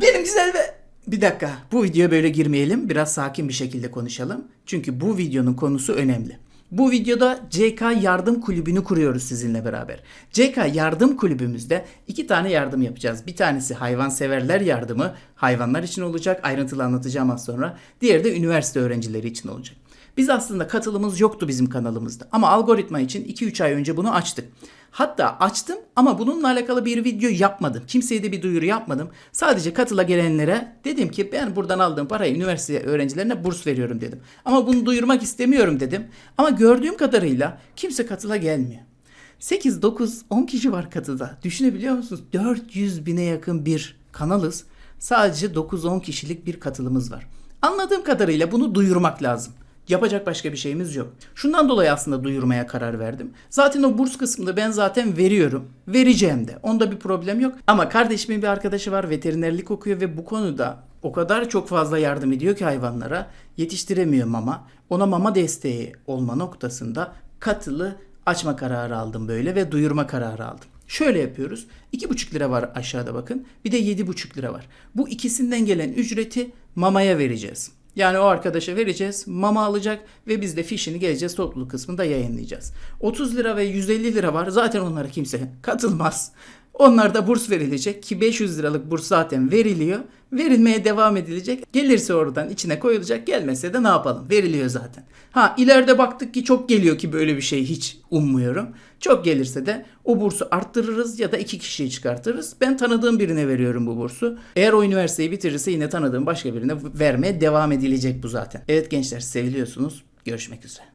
Benim güzel ve... Bir dakika bu videoya böyle girmeyelim biraz sakin bir şekilde konuşalım. Çünkü bu videonun konusu önemli. Bu videoda CK Yardım Kulübü'nü kuruyoruz sizinle beraber. CK Yardım Kulübümüzde iki tane yardım yapacağız. Bir tanesi hayvanseverler yardımı, hayvanlar için olacak. Ayrıntılı anlatacağım az sonra. Diğeri de üniversite öğrencileri için olacak. Biz aslında katılımımız yoktu bizim kanalımızda. Ama algoritma için 2-3 ay önce bunu açtık. Hatta açtım ama bununla alakalı bir video yapmadım. Kimseye de bir duyuru yapmadım. Sadece katıla gelenlere dedim ki ben buradan aldığım parayı üniversite öğrencilerine burs veriyorum dedim. Ama bunu duyurmak istemiyorum dedim. Ama gördüğüm kadarıyla kimse katıla gelmiyor. 8, 9, 10 kişi var katıda. Düşünebiliyor musunuz? 400 bine yakın bir kanalız. Sadece 9-10 kişilik bir katılımız var. Anladığım kadarıyla bunu duyurmak lazım. Yapacak başka bir şeyimiz yok. Şundan dolayı aslında duyurmaya karar verdim. Zaten o burs kısmında ben zaten veriyorum. Vereceğim de. Onda bir problem yok. Ama kardeşimin bir arkadaşı var veterinerlik okuyor ve bu konuda o kadar çok fazla yardım ediyor ki hayvanlara. Yetiştiremiyor mama. Ona mama desteği olma noktasında katılı açma kararı aldım böyle ve duyurma kararı aldım. Şöyle yapıyoruz. 2,5 lira var aşağıda bakın. Bir de 7,5 lira var. Bu ikisinden gelen ücreti mamaya vereceğiz. Yani o arkadaşa vereceğiz, mama alacak ve biz de fişini geleceğiz topluluk kısmında yayınlayacağız. 30 lira ve 150 lira var. Zaten onlara kimse katılmaz. Onlarda burs verilecek ki 500 liralık burs zaten veriliyor. Verilmeye devam edilecek. Gelirse oradan içine koyulacak. Gelmezse de ne yapalım? Veriliyor zaten. Ha ileride baktık ki çok geliyor ki böyle bir şey hiç ummuyorum. Çok gelirse de o bursu arttırırız ya da iki kişiyi çıkartırız. Ben tanıdığım birine veriyorum bu bursu. Eğer o üniversiteyi bitirirse yine tanıdığım başka birine vermeye devam edilecek bu zaten. Evet gençler seviliyorsunuz. Görüşmek üzere.